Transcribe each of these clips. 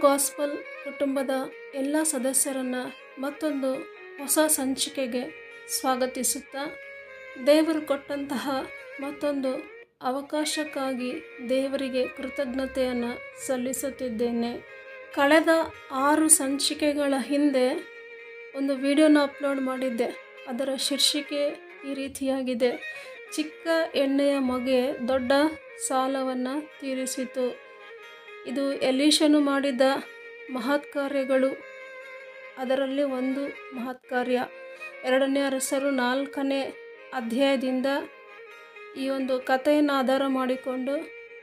Gospel ಕುಟುಂಬದ ಎಲ್ಲ ಸದಸ್ಯರನ್ನು ಮತ್ತೊಂದು ಹೊಸ ಸಂಚಿಕೆಗೆ ಸ್ವಾಗತಿಸುತ್ತಾ, ದೇವರು ಕೊಟ್ಟಂತಹ ಮತ್ತೊಂದು ಅವಕಾಶಕ್ಕಾಗಿ ದೇವರಿಗೆ ಕೃತಜ್ಞತೆಯನ್ನು ಸಲ್ಲಿಸುತ್ತಿದ್ದೇನೆ. ಕಳೆದ ಆರು ಸಂಚಿಕೆಗಳ ಹಿಂದೆ ಒಂದು ವಿಡಿಯೋನ ಅಪ್ಲೋಡ್ ಮಾಡಿದ್ದೆ. ಅದರ ಶೀರ್ಷಿಕೆ ಈ ರೀತಿಯಾಗಿದೆ. ಚಿಕ್ಕ ಎಣ್ಣೆಯ ಮಗೆ ದೊಡ್ಡ ಸಾಲವನ್ನು ತೀರಿಸಿತು. ಇದು ಎಲೀಶನು ಮಾಡಿದ ಮಹತ್ ಕಾರ್ಯಗಳು ಅದರಲ್ಲಿ ಒಂದು ಮಹತ್ ಕಾರ್ಯ ಎರಡನೇ ಅರಸರು ನಾಲ್ಕನೇ ಅಧ್ಯಾಯದಿಂದ ಈ ಒಂದು ಕಥೆಯನ್ನು ಆಧಾರ ಮಾಡಿಕೊಂಡು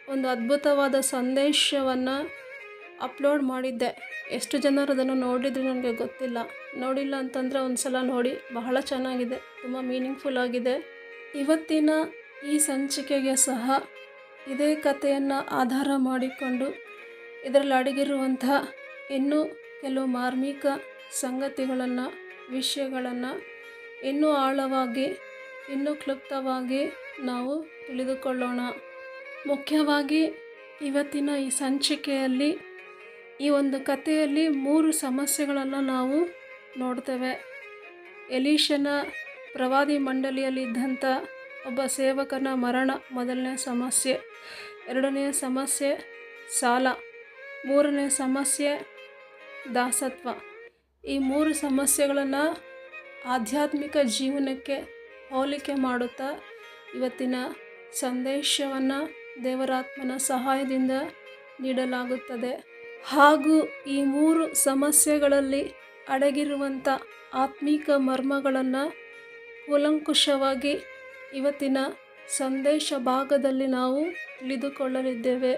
ಒಂದು ಅದ್ಭುತವಾದ ಸಂದೇಶವನ್ನು ಅಪ್ಲೋಡ್ ಮಾಡಿದ್ದೆ. ಎಷ್ಟು ಜನರು ಅದನ್ನು ನೋಡಿದ್ರು ನನಗೆ ಗೊತ್ತಿಲ್ಲ. ನೋಡಿಲ್ಲ ಅಂತಂದರೆ ಒಂದು ಸಲ ನೋಡಿ, ಬಹಳ ಚೆನ್ನಾಗಿದೆ, ತುಂಬ ಮೀನಿಂಗ್ಫುಲ್ ಆಗಿದೆ. ಇವತ್ತಿನ ಈ ಸಂಚಿಕೆಗೆ ಸಹ ಇದೇ ಕಥೆಯನ್ನು ಆಧಾರ ಮಾಡಿಕೊಂಡು ಇದರಲ್ಲಿ ಅಡಗಿರುವಂತಹ ಇನ್ನೂ ಕೆಲವು ಮಾರ್ಮಿಕ ಸಂಗತಿಗಳನ್ನು, ವಿಷಯಗಳನ್ನು ಇನ್ನೂ ಆಳವಾಗಿ, ಇನ್ನೂ ಕ್ಲುಪ್ತವಾಗಿ ನಾವು ತಿಳಿದುಕೊಳ್ಳೋಣ. ಮುಖ್ಯವಾಗಿ ಇವತ್ತಿನ ಈ ಸಂಚಿಕೆಯಲ್ಲಿ, ಈ ಒಂದು ಕಥೆಯಲ್ಲಿ ಮೂರು ಸಮಸ್ಯೆಗಳನ್ನು ನಾವು ನೋಡ್ತೇವೆ. ಎಲೀಶನ ಪ್ರವಾದಿ ಮಂಡಳಿಯಲ್ಲಿದ್ದಂಥ ಒಬ್ಬ ಸೇವಕನ ಮರಣ ಮೊದಲನೇ ಸಮಸ್ಯೆ. ಎರಡನೆಯ ಸಮಸ್ಯೆ ಸಾಲ. ಮೂರನೇ ಸಮಸ್ಯೆ ದಾಸತ್ವ. ಈ ಮೂರು ಸಮಸ್ಯೆಗಳನ್ನು ಆಧ್ಯಾತ್ಮಿಕ ಜೀವನಕ್ಕೆ ಹೋಲಿಕೆ ಮಾಡುತ್ತಾ ಇವತ್ತಿನ ಸಂದೇಶವನ್ನು ದೇವರಾತ್ಮನ ಸಹಾಯದಿಂದ ನೀಡಲಾಗುತ್ತದೆ. ಹಾಗೂ ಈ ಮೂರು ಸಮಸ್ಯೆಗಳಲ್ಲಿ ಅಡಗಿರುವಂಥ ಆತ್ಮೀಕ ಮರ್ಮಗಳನ್ನು ಕೂಲಂಕುಷವಾಗಿ ಇವತ್ತಿನ ಸಂದೇಶ ಭಾಗದಲ್ಲಿ ನಾವು ತಿಳಿದುಕೊಳ್ಳಲಿದ್ದೇವೆ.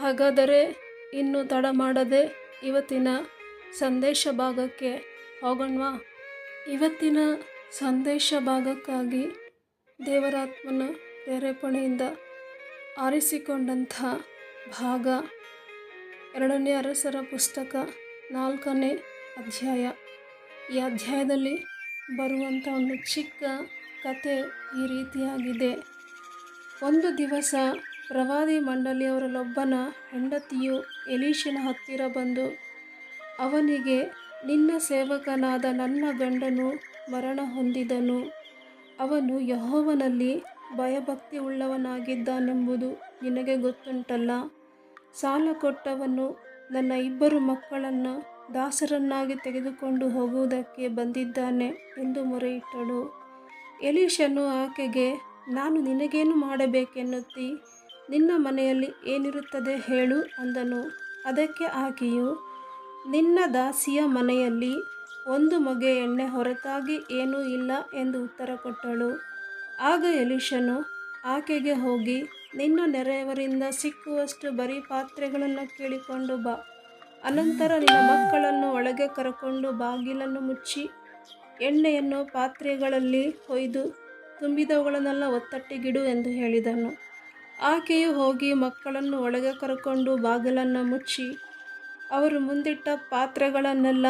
ಹಾಗಾದರೆ ಇನ್ನು ತಡ ಮಾಡದೆ ಇವತ್ತಿನ ಸಂದೇಶ ಭಾಗಕ್ಕೆ ಹೋಗೋಣವಾ? ಇವತ್ತಿನ ಸಂದೇಶ ಭಾಗಕ್ಕಾಗಿ ದೇವರಾತ್ಮನ ಪ್ರೇರೇಪಣೆಯಿಂದ ಆರಿಸಿಕೊಂಡಂಥ ಭಾಗ ಎರಡನೇ ಅರಸರ ಪುಸ್ತಕ ನಾಲ್ಕನೇ ಅಧ್ಯಾಯ. ಈ ಅಧ್ಯಾಯದಲ್ಲಿ ಬರುವಂಥ ಒಂದು ಚಿಕ್ಕ ಕತೆ ಈ ರೀತಿಯಾಗಿದೆ. ಒಂದು ದಿವಸ ಪ್ರವಾದಿ ಮಂಡಳಿಯವರಲ್ಲೊಬ್ಬನ ಹೆಂಡತಿಯು ಎಲೀಶನ ಹತ್ತಿರ ಬಂದು, ಅವನಿಗೆ ನಿನ್ನ ಸೇವಕನಾದ ನನ್ನ ಗಂಡನು ಮರಣ ಹೊಂದಿದನು. ಅವನು ಯಹೋವನಲ್ಲಿ ಭಯಭಕ್ತಿ ಉಳ್ಳವನಾಗಿದ್ದಾನೆಂಬುದು ನಿನಗೆ ಗೊತ್ತುಂಟಲ್ಲ. ಸಾಲ ಕೊಟ್ಟವನು ನನ್ನ ಇಬ್ಬರು ಮಕ್ಕಳನ್ನು ದಾಸರನ್ನಾಗಿ ತೆಗೆದುಕೊಂಡು ಹೋಗುವುದಕ್ಕೆ ಬಂದಿದ್ದಾನೆ ಎಂದು ಮೊರೆಯಿಟ್ಟಳು. ಎಲೀಶನು ಆಕೆಗೆ, ನಾನು ನಿನಗೇನು ಮಾಡಬೇಕೆನ್ನುತ್ತಿ? ನಿನ್ನ ಮನೆಯಲ್ಲಿ ಏನಿರುತ್ತದೆ ಹೇಳು ಅಂದನು. ಅದಕ್ಕೆ ಆಕೆಯು, ನಿನ್ನ ದಾಸಿಯ ಮನೆಯಲ್ಲಿ ಒಂದು ಮಗೆ ಎಣ್ಣೆ ಹೊರತಾಗಿ ಏನೂ ಇಲ್ಲ ಎಂದು ಉತ್ತರ ಕೊಟ್ಟಳು. ಆಗ ಎಲೀಶನು ಆಕೆಗೆ ಹೋಗಿ, ನಿನ್ನ ನೆರೆಯವರಿಂದ ಸಿಕ್ಕುವಷ್ಟು ಬರೀ ಪಾತ್ರೆಗಳನ್ನು ಕೇಳಿಕೊಂಡು ಬಾ. ಅನಂತರ ನಿನ್ನ ಮಕ್ಕಳನ್ನು ಒಳಗೆ ಕರಕೊಂಡು ಬಾಗಿಲನ್ನು ಮುಚ್ಚಿ, ಎಣ್ಣೆಯನ್ನು ಪಾತ್ರೆಗಳಲ್ಲಿ ಹೊಯ್ದು, ತುಂಬಿದವುಗಳನ್ನೆಲ್ಲ ಒತ್ತಟ್ಟಿಗಿಡು ಎಂದು ಹೇಳಿದನು. ಆಕೆಯು ಹೋಗಿ ಮಕ್ಕಳನ್ನು ಒಳಗೆ ಕರ್ಕೊಂಡು ಬಾಗಿಲನ್ನು ಮುಚ್ಚಿ, ಅವರು ಮುಂದಿಟ್ಟ ಪಾತ್ರೆಗಳನ್ನೆಲ್ಲ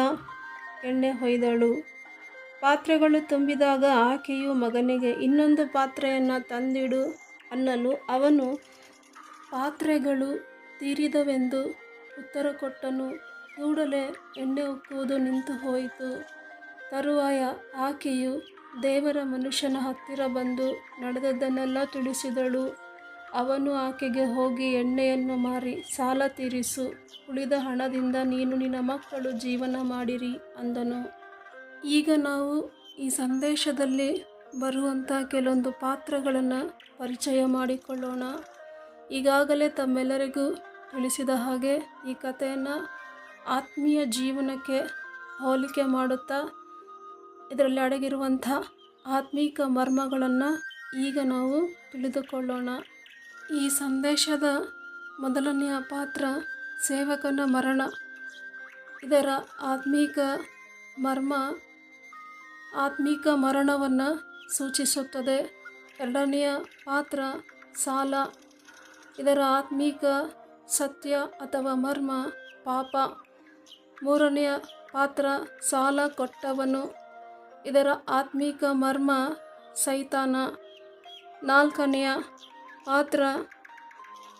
ಎಣ್ಣೆ ಹೊಯ್ದಳು. ಪಾತ್ರೆಗಳು ತುಂಬಿದಾಗ ಆಕೆಯು ಮಗನಿಗೆ, ಇನ್ನೊಂದು ಪಾತ್ರೆಯನ್ನು ತಂದಿಡು ಅನ್ನಲು ಅವನು ಪಾತ್ರೆಗಳು ತೀರಿದವೆಂದು ಉತ್ತರ ಕೊಟ್ಟನು. ಕೂಡಲೇ ಎಣ್ಣೆ ಉಕ್ಕುವುದು ನಿಂತು ಹೋಯಿತು. ತರುವಾಯ ಆಕೆಯು ದೇವರ ಮನುಷ್ಯನ ಹತ್ತಿರ ಬಂದು ನಡೆದದ್ದನ್ನೆಲ್ಲ ತಿಳಿಸಿದಳು. ಅವನು ಆಕೆಗೆ ಹೋಗಿ ಎಣ್ಣೆಯನ್ನು ಮಾರಿ, ಸಾಲ ತೀರಿಸು, ಉಳಿದ ಹಣದಿಂದ ನೀನು ನಿನ್ನ ಮಕ್ಕಳು ಜೀವನ ಮಾಡಿರಿ ಅಂದನು. ಈಗ ನಾವು ಈ ಸಂದೇಶದಲ್ಲಿ ಬರುವಂಥ ಕೆಲವೊಂದು ಪಾತ್ರಗಳನ್ನು ಪರಿಚಯ ಮಾಡಿಕೊಳ್ಳೋಣ. ಈಗಾಗಲೇ ತಮ್ಮೆಲ್ಲರಿಗೂ ತಿಳಿಸಿದ ಹಾಗೆ ಈ ಕಥೆಯನ್ನು ಆತ್ಮೀಯ ಜೀವನಕ್ಕೆ ಹೋಲಿಕೆ ಮಾಡುತ್ತಾ, ಇದರಲ್ಲಿ ಅಡಗಿರುವಂಥ ಆತ್ಮೀಕ ಮರ್ಮಗಳನ್ನು ಈಗ ನಾವು ತಿಳಿದುಕೊಳ್ಳೋಣ. ಈ ಸಂದೇಶದ ಮೊದಲನೆಯ ಪಾತ್ರ ಸೇವಕನ ಮರಣ. ಇದರ ಆತ್ಮೀಕ ಮರ್ಮ ಆತ್ಮೀಕ ಮರಣವನ್ನು ಸೂಚಿಸುತ್ತದೆ. ಎರಡನೆಯ ಪಾತ್ರ ಸಾಲ. ಇದರ ಆತ್ಮೀಕ ಸತ್ಯ ಅಥವಾ ಮರ್ಮ ಪಾಪ. ಮೂರನೆಯ ಪಾತ್ರ ಸಾಲ ಕೊಟ್ಟವನು. ಇದರ ಆತ್ಮೀಕ ಮರ್ಮ ಸೈತಾನ. ನಾಲ್ಕನೆಯ ಪಾತ್ರ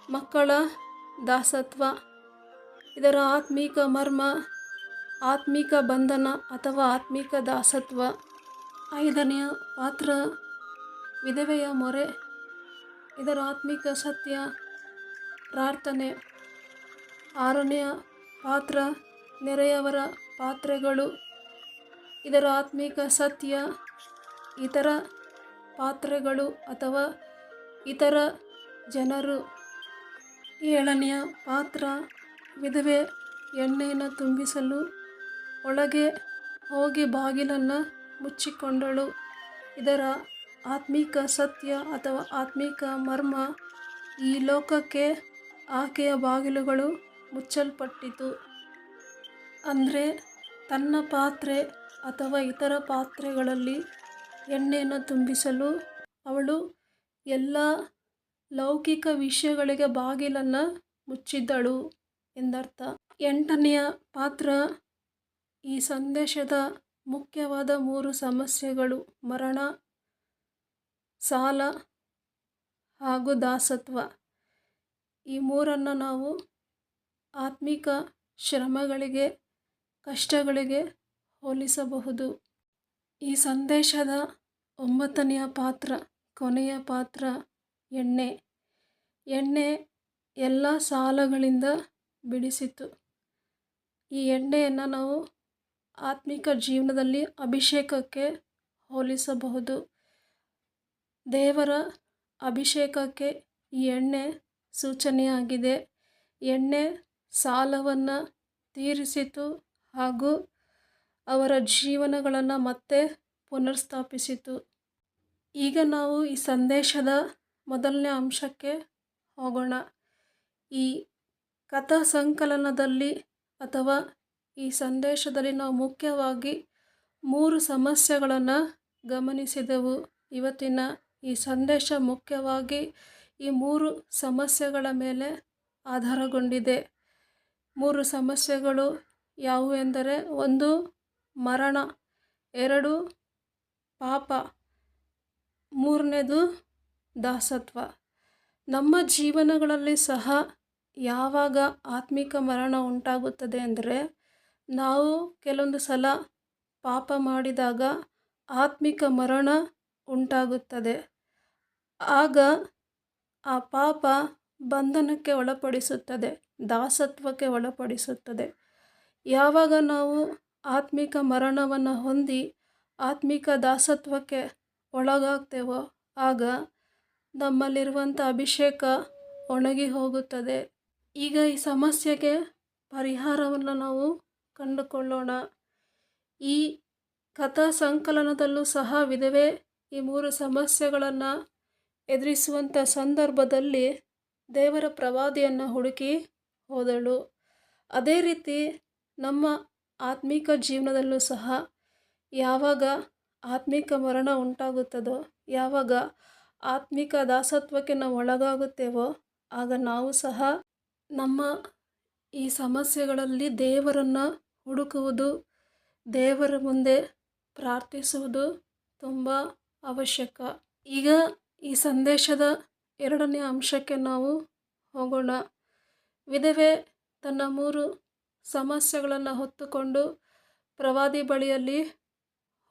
ಮಕ್ಕಳ ದಾಸತ್ವ, ಇದರ ಆತ್ಮಿಕ ಮರ್ಮ, ಆತ್ಮಿಕ ಬಂಧನ ಅಥವಾ ಆತ್ಮಿಕ ದಾಸತ್ವ. ಐದನೆಯ ಪಾತ್ರ ವಿಧವೆಯ ಮೊರೆ, ಇದರ ಆತ್ಮಿಕ ಸತ್ಯ ಪ್ರಾರ್ಥನೆ. ಆರನೆಯ ಪಾತ್ರ ನೆರೆಯವರ ಪಾತ್ರೆಗಳು, ಇದರ ಆತ್ಮಿಕ ಸತ್ಯ ಇತರ ಪಾತ್ರೆಗಳು ಅಥವಾ ಇತರ ಜನರು ಏಳನೆಯ ಪಾತ್ರ ವಿಧವೆ ಎಣ್ಣೆಯನ್ನು ತುಂಬಿಸಲು ಒಳಗೆ ಹೋಗಿ ಬಾಗಿಲನ್ನು ಮುಚ್ಚಿಕೊಂಡಳು. ಇದರ ಆತ್ಮಿಕ ಸತ್ಯ ಅಥವಾ ಆತ್ಮಿಕ ಮರ್ಮ ಈ ಲೋಕಕ್ಕೆ ಆಕೆಯ ಬಾಗಿಲುಗಳು ಮುಚ್ಚಲ್ಪಟ್ಟಿತು. ಅಂದರೆ ತನ್ನ ಪಾತ್ರೆ ಅಥವಾ ಇತರ ಪಾತ್ರೆಗಳಲ್ಲಿ ಎಣ್ಣೆಯನ್ನು ತುಂಬಿಸಲು ಅವಳು ಎಲ್ಲ ಲೌಕಿಕ ವಿಷಯಗಳಿಗೆ ಬಾಗಿಲನ್ನು ಮುಚ್ಚಿದ್ದಳು ಎಂದರ್ಥ. ಎಂಟನೆಯ ಪಾತ್ರ, ಈ ಸಂದೇಶದ ಮುಖ್ಯವಾದ ಮೂರು ಸಮಸ್ಯೆಗಳು ಮರಣ, ಸಾಲ ಹಾಗೂ ದಾಸತ್ವ. ಈ ಮೂರನ್ನು ನಾವು ಆತ್ಮಿಕ ಶ್ರಮಗಳಿಗೆ, ಕಷ್ಟಗಳಿಗೆ ಹೋಲಿಸಬಹುದು. ಈ ಸಂದೇಶದ ಒಂಬತ್ತನೆಯ ಪಾತ್ರ ಕೊನೆಯ ಪಾತ್ರ, ಎಣ್ಣೆ. ಎಣ್ಣೆ ಎಲ್ಲ ಸಾಲಗಳಿಂದ ಬಿಡಿಸಿತು ಈ ಎಣ್ಣೆಯನ್ನು ನಾವು ಆತ್ಮಿಕ ಜೀವನದಲ್ಲಿ ಅಭಿಷೇಕಕ್ಕೆ ಹೋಲಿಸಬಹುದು. ದೇವರ ಅಭಿಷೇಕಕ್ಕೆ ಈ ಎಣ್ಣೆ ಸೂಚನೆಯಾಗಿದೆ. ಎಣ್ಣೆ ಸಾಲವನ್ನು ತೀರಿಸಿತು ಹಾಗೂ ಅವರ ಜೀವನಗಳನ್ನು ಮತ್ತೆ ಪುನರ್ಸ್ಥಾಪಿಸಿತು. ಈಗ ನಾವು ಈ ಸಂದೇಶದ ಮೊದಲನೇ ಅಂಶಕ್ಕೆ ಹೋಗೋಣ. ಈ ಕಥಾ ಸಂಕಲನದಲ್ಲಿ ಅಥವಾ ಈ ಸಂದೇಶದಲ್ಲಿ ನಾವು ಮುಖ್ಯವಾಗಿ ಮೂರು ಸಮಸ್ಯೆಗಳನ್ನು ಗಮನಿಸಿದೆವು. ಇವತ್ತಿನ ಈ ಸಂದೇಶ ಮುಖ್ಯವಾಗಿ ಈ ಮೂರು ಸಮಸ್ಯೆಗಳ ಮೇಲೆ ಆಧಾರಗೊಂಡಿದೆ. ಮೂರು ಸಮಸ್ಯೆಗಳು ಯಾವುವೆಂದರೆ ಒಂದು ಮರಣ, ಎರಡು ಪಾಪ ಮೂರನೇದು ದಾಸತ್ವ. ನಮ್ಮ ಜೀವನಗಳಲ್ಲಿ ಸಹ ಯಾವಾಗ ಆತ್ಮಿಕ ಮರಣ ಉಂಟಾಗುತ್ತದೆ ಅಂದರೆ, ನಾವು ಕೆಲವೊಂದು ಸಲ ಪಾಪ ಮಾಡಿದಾಗ ಆತ್ಮಿಕ ಮರಣ ಉಂಟಾಗುತ್ತದೆ. ಆಗ ಆ ಪಾಪ ಬಂಧನಕ್ಕೆ ಒಳಪಡಿಸುತ್ತದೆ, ದಾಸತ್ವಕ್ಕೆ ಒಳಪಡಿಸುತ್ತದೆ. ಯಾವಾಗ ನಾವು ಆತ್ಮಿಕ ಮರಣವನ್ನು ಹೊಂದಿ ಆತ್ಮಿಕ ದಾಸತ್ವಕ್ಕೆ ಒಳಗಾಗ್ತೇವೋ, ಆಗ ನಮ್ಮಲ್ಲಿರುವಂಥ ಅಭಿಷೇಕ ಒಣಗಿ ಹೋಗುತ್ತದೆ. ಈಗ ಈ ಸಮಸ್ಯೆಗೆ ಪರಿಹಾರವನ್ನು ನಾವು ಕಂಡುಕೊಳ್ಳೋಣ. ಈ ಕಥಾ ಸಂಕಲನದಲ್ಲೂ ಸಹ ವಿಧವೆ ಈ ಮೂರು ಸಮಸ್ಯೆಗಳನ್ನು ಎದುರಿಸುವಂಥ ಸಂದರ್ಭದಲ್ಲಿ ದೇವರ ಪ್ರವಾದಿಯನ್ನು ಹುಡುಕಿ ಹೋದಳು. ಅದೇ ರೀತಿ ನಮ್ಮ ಆತ್ಮಿಕ ಜೀವನದಲ್ಲೂ ಸಹ ಯಾವಾಗ ಆತ್ಮಿಕ ಮರಣ ಉಂಟಾಗುತ್ತದೋ? ಯಾವಾಗ ಆತ್ಮಿಕ ದಾಸತ್ವಕ್ಕೆ ನಾವು ಒಳಗಾಗುತ್ತೇವೋ, ಆಗ ನಾವು ಸಹ ನಮ್ಮ ಈ ಸಮಸ್ಯೆಗಳಲ್ಲಿ ದೇವರನ್ನು ಹುಡುಕುವುದು, ದೇವರ ಮುಂದೆ ಪ್ರಾರ್ಥಿಸುವುದು ತುಂಬ ಅವಶ್ಯಕ. ಈಗ ಈ ಸಂದೇಶದ ಎರಡನೇ ಅಂಶಕ್ಕೆ ನಾವು ಹೋಗೋಣ. ವಿಧವೆ ತನ್ನ ಮೂರು ಸಮಸ್ಯೆಗಳನ್ನು ಹೊತ್ತುಕೊಂಡು ಪ್ರವಾದಿ ಬಳಿಯಲ್ಲಿ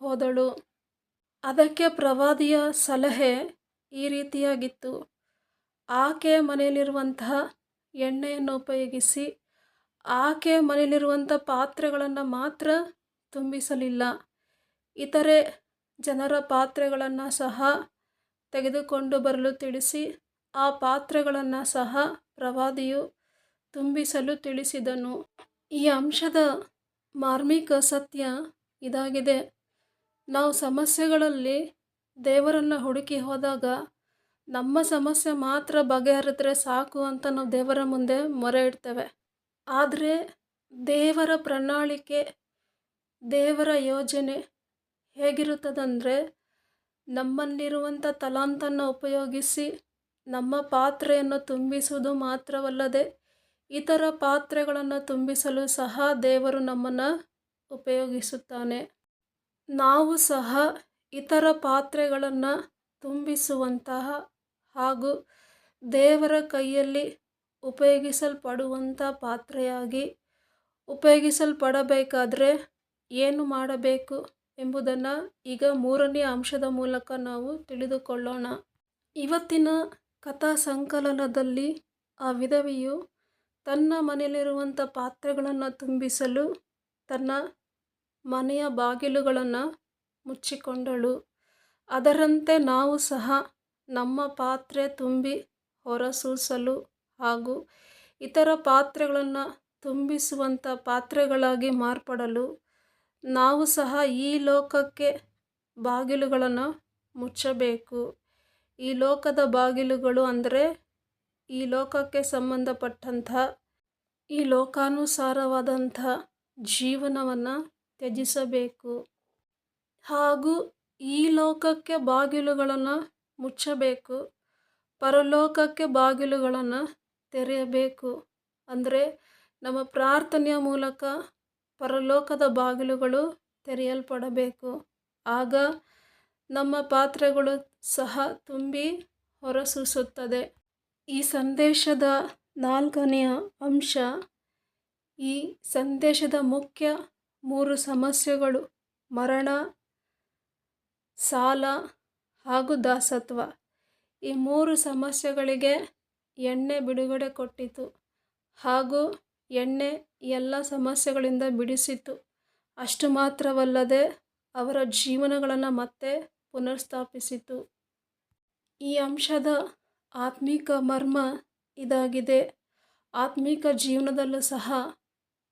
ಹೋದಳು. ಅದಕ್ಕೆ ಪ್ರವಾದಿಯ ಸಲಹೆ ಈ ರೀತಿಯಾಗಿತ್ತು. ಆಕೆ ಮನೆಯಲ್ಲಿರುವಂತಹ ಎಣ್ಣೆಯನ್ನು ಉಪಯೋಗಿಸಿ ಆಕೆ ಮನೆಯಲ್ಲಿರುವಂಥ ಪಾತ್ರೆಗಳನ್ನು ಮಾತ್ರ ತುಂಬಿಸಲಿಲ್ಲ. ಇತರೆ ಜನರ ಪಾತ್ರೆಗಳನ್ನು ಸಹ ತೆಗೆದುಕೊಂಡು ಬರಲು ತಿಳಿಸಿ ಆ ಪಾತ್ರೆಗಳನ್ನು ಸಹ ಪ್ರವಾದಿಯು ತುಂಬಿಸಲು ತಿಳಿಸಿದನು. ಈ ಅಂಶದ ಮಾರ್ಮಿಕ ಸತ್ಯ ಇದಾಗಿದೆ. ನಾವು ಸಮಸ್ಯೆಗಳಲ್ಲಿ ದೇವರನ್ನು ಹುಡುಕಿ ಹೋದಾಗ ನಮ್ಮ ಸಮಸ್ಯೆ ಮಾತ್ರ ಬಗೆಹರಿದ್ರೆ ಸಾಕು ಅಂತ ನಾವು ದೇವರ ಮುಂದೆ ಮೊರೆ ಇಡ್ತೇವೆ. ಆದರೆ ದೇವರ ಪ್ರಣಾಳಿಕೆ, ದೇವರ ಯೋಜನೆ ಹೇಗಿರುತ್ತದಂದರೆ ನಮ್ಮಲ್ಲಿರುವಂಥ ತಲಾಂತನ್ನು ಉಪಯೋಗಿಸಿ ನಮ್ಮ ಪಾತ್ರೆಯನ್ನು ತುಂಬಿಸುವುದು ಮಾತ್ರವಲ್ಲದೆ ಇತರ ಪಾತ್ರೆಗಳನ್ನು ತುಂಬಿಸಲು ಸಹ ದೇವರು ನಮ್ಮನ್ನು ಉಪಯೋಗಿಸುತ್ತಾನೆ. ನಾವು ಸಹ ಇತರ ಪಾತ್ರೆಗಳನ್ನು ತುಂಬಿಸುವಂತಹ ಹಾಗೂ ದೇವರ ಕೈಯಲ್ಲಿ ಉಪಯೋಗಿಸಲ್ಪಡುವಂಥ ಪಾತ್ರೆಯಾಗಿ ಉಪಯೋಗಿಸಲ್ಪಡಬೇಕಾದರೆ ಏನು ಮಾಡಬೇಕು ಎಂಬುದನ್ನು ಈಗ ಮೂರನೇ ಅಂಶದ ಮೂಲಕ ನಾವು ತಿಳಿದುಕೊಳ್ಳೋಣ. ಇವತ್ತಿನ ಕಥಾ ಸಂಕಲನದಲ್ಲಿ ಆ ವಿಧವಿಯು ತನ್ನ ಮನೆಯಲ್ಲಿರುವಂಥ ಪಾತ್ರೆಗಳನ್ನು ತುಂಬಿಸಲು ತನ್ನ ಮನೆಯ ಬಾಗಿಲುಗಳನ್ನು ಮುಚ್ಚಿಕೊಂಡಳು. ಅದರಂತೆ ನಾವು ಸಹ ನಮ್ಮ ಪಾತ್ರೆ ತುಂಬಿ ಹೊರಸೂಸಲು ಹಾಗೂ ಇತರ ಪಾತ್ರೆಗಳನ್ನು ತುಂಬಿಸುವಂಥ ಪಾತ್ರೆಗಳಾಗಿ ಮಾರ್ಪಡಲು ನಾವು ಸಹ ಈ ಲೋಕಕ್ಕೆ ಬಾಗಿಲುಗಳನ್ನು ಮುಚ್ಚಬೇಕು. ಈ ಲೋಕದ ಬಾಗಿಲುಗಳು ಅಂದರೆ ಈ ಲೋಕಕ್ಕೆ ಸಂಬಂಧಪಟ್ಟಂಥ ಈ ಲೋಕಾನುಸಾರವಾದಂಥ ಜೀವನವನ್ನು ತ್ಯಜಿಸಬೇಕು. ಹಾಗೂ ಈ ಲೋಕಕ್ಕೆ ಬಾಗಿಲುಗಳನ್ನು ಮುಚ್ಚಬೇಕು. ಪರಲೋಕಕ್ಕೆ ಬಾಗಿಲುಗಳನ್ನು ತೆರೆಯಬೇಕು. ಅಂದರೆ ನಮ್ಮ ಪ್ರಾರ್ಥನೆಯ ಮೂಲಕ ಪರಲೋಕದ ಬಾಗಿಲುಗಳು ತೆರೆಯಲ್ಪಡಬೇಕು. ಆಗ ನಮ್ಮ ಪಾತ್ರೆಗಳು ಸಹ ತುಂಬಿ ಹೊರಸೂಸುತ್ತದೆ. ಈ ಸಂದೇಶದ ನಾಲ್ಕನೆಯ ಅಂಶ, ಈ ಸಂದೇಶದ ಮುಖ್ಯ ಮೂರು ಸಮಸ್ಯೆಗಳು. ಮರಣ, ಸಾಲ ಹಾಗೂ ದಾಸತ್ವ. ಈ ಮೂರು ಸಮಸ್ಯೆಗಳಿಗೆ ಎಣ್ಣೆ ಬಿಡುಗಡೆ ಕೊಟ್ಟಿತು ಹಾಗೂ ಎಣ್ಣೆ ಎಲ್ಲ ಸಮಸ್ಯೆಗಳಿಂದ ಬಿಡಿಸಿತು ಅಷ್ಟು ಮಾತ್ರವಲ್ಲದೆ ಅವರ ಜೀವನಗಳನ್ನು ಮತ್ತೆ ಪುನರ್ಸ್ಥಾಪಿಸಿತು. ಈ ಅಂಶದ ಆತ್ಮಿಕ ಮರ್ಮ ಇದಾಗಿದೆ. ಆತ್ಮಿಕ ಜೀವನದಲ್ಲೂ ಸಹ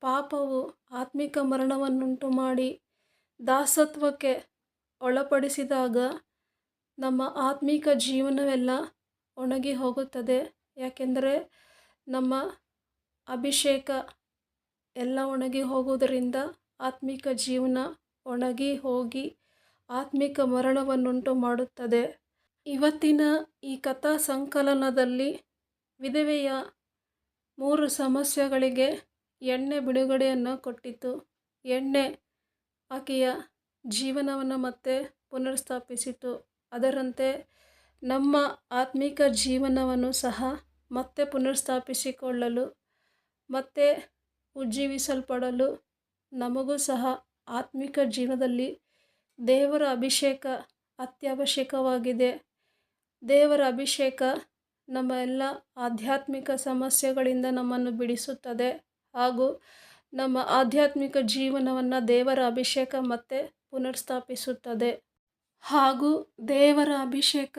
ಪಾಪವು ಆತ್ಮಿಕ ಮರಣವನ್ನುಂಟು ಮಾಡಿ ದಾಸತ್ವಕ್ಕೆ ಒಳಪಡಿಸಿದಾಗ ನಮ್ಮ ಆತ್ಮಿಕ ಜೀವನವೆಲ್ಲ ಒಣಗಿ ಹೋಗುತ್ತದೆ. ಯಾಕೆಂದರೆ ನಮ್ಮ ಅಭಿಷೇಕ ಎಲ್ಲ ಒಣಗಿ ಹೋಗುವುದರಿಂದ ಆತ್ಮಿಕ ಜೀವನ ಒಣಗಿ ಹೋಗಿ ಆತ್ಮಿಕ ಮರಣವನ್ನುಂಟು ಮಾಡುತ್ತದೆ. ಇವತ್ತಿನ ಈ ಕಥಾ ಸಂಕಲನದಲ್ಲಿ ವಿಧವೆಯ ಮೂರು ಸಮಸ್ಯೆಗಳಿಗೆ ಎಣ್ಣೆ ಬಿಡುಗಡೆಯನ್ನು ಕೊಟ್ಟಿತು ಎಣ್ಣೆ ಆಕೆಯ ಜೀವನವನ್ನು ಮತ್ತೆ ಪುನರ್ಸ್ಥಾಪಿಸಿತು ಅದರಂತೆ ನಮ್ಮ ಆತ್ಮಿಕ ಜೀವನವನ್ನು ಸಹ ಮತ್ತೆ ಪುನರ್ಸ್ಥಾಪಿಸಿಕೊಳ್ಳಲು, ಮತ್ತೆ ಉಜ್ಜೀವಿಸಲ್ಪಡಲು ನಮಗೂ ಸಹ ಆತ್ಮಿಕ ಜೀವನದಲ್ಲಿ ದೇವರ ಅಭಿಷೇಕ ಅತ್ಯವಶ್ಯಕವಾಗಿದೆ. ದೇವರ ಅಭಿಷೇಕ ನಮ್ಮ ಎಲ್ಲ ಆಧ್ಯಾತ್ಮಿಕ ಸಮಸ್ಯೆಗಳಿಂದ ನಮ್ಮನ್ನು ಬಿಡಿಸುತ್ತದೆ. ಹಾಗೂ ನಮ್ಮ ಆಧ್ಯಾತ್ಮಿಕ ಜೀವನವನ್ನು ದೇವರ ಅಭಿಷೇಕ ಮತ್ತೆ ಪುನರ್ಸ್ಥಾಪಿಸುತ್ತದೆ. ಹಾಗೂ ದೇವರ ಅಭಿಷೇಕ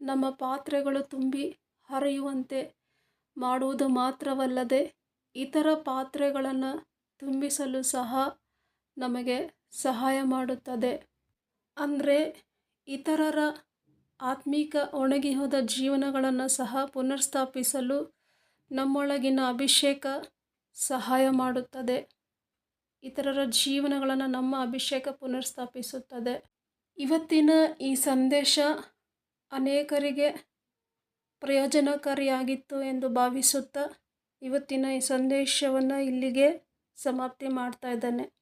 ನಮ್ಮ ಪಾತ್ರೆಗಳು ತುಂಬಿ ಹರಿಯುವಂತೆ ಮಾಡುವುದು ಮಾತ್ರವಲ್ಲದೆ ಇತರ ಪಾತ್ರೆಗಳನ್ನು ತುಂಬಿಸಲು ಸಹ ನಮಗೆ ಸಹಾಯ ಮಾಡುತ್ತದೆ. ಅಂದರೆ ಇತರರ ಆತ್ಮಿಕ ಒಣಗಿ ಹೋದ ಜೀವನಗಳನ್ನು ಸಹ ಪುನರ್ಸ್ಥಾಪಿಸಲು ನಮ್ಮೊಳಗಿನ ಅಭಿಷೇಕ ಸಹಾಯ ಮಾಡುತ್ತದೆ. ಇತರರ ಜೀವನಗಳನ್ನು ನಮ್ಮ ಅಭಿಷೇಕ ಪುನರ್ಸ್ಥಾಪಿಸುತ್ತದೆ. ಇವತ್ತಿನ ಈ ಸಂದೇಶ ಅನೇಕರಿಗೆ ಪ್ರಯೋಜನಕಾರಿಯಾಗಿತ್ತು ಎಂದು ಭಾವಿಸುತ್ತಾ, ಇವತ್ತಿನ ಈ ಸಂದೇಶವನ್ನು ಇಲ್ಲಿಗೆ ಸಮಾಪ್ತಿ ಮಾಡ್ತಾ ಇದ್ದೇನೆ.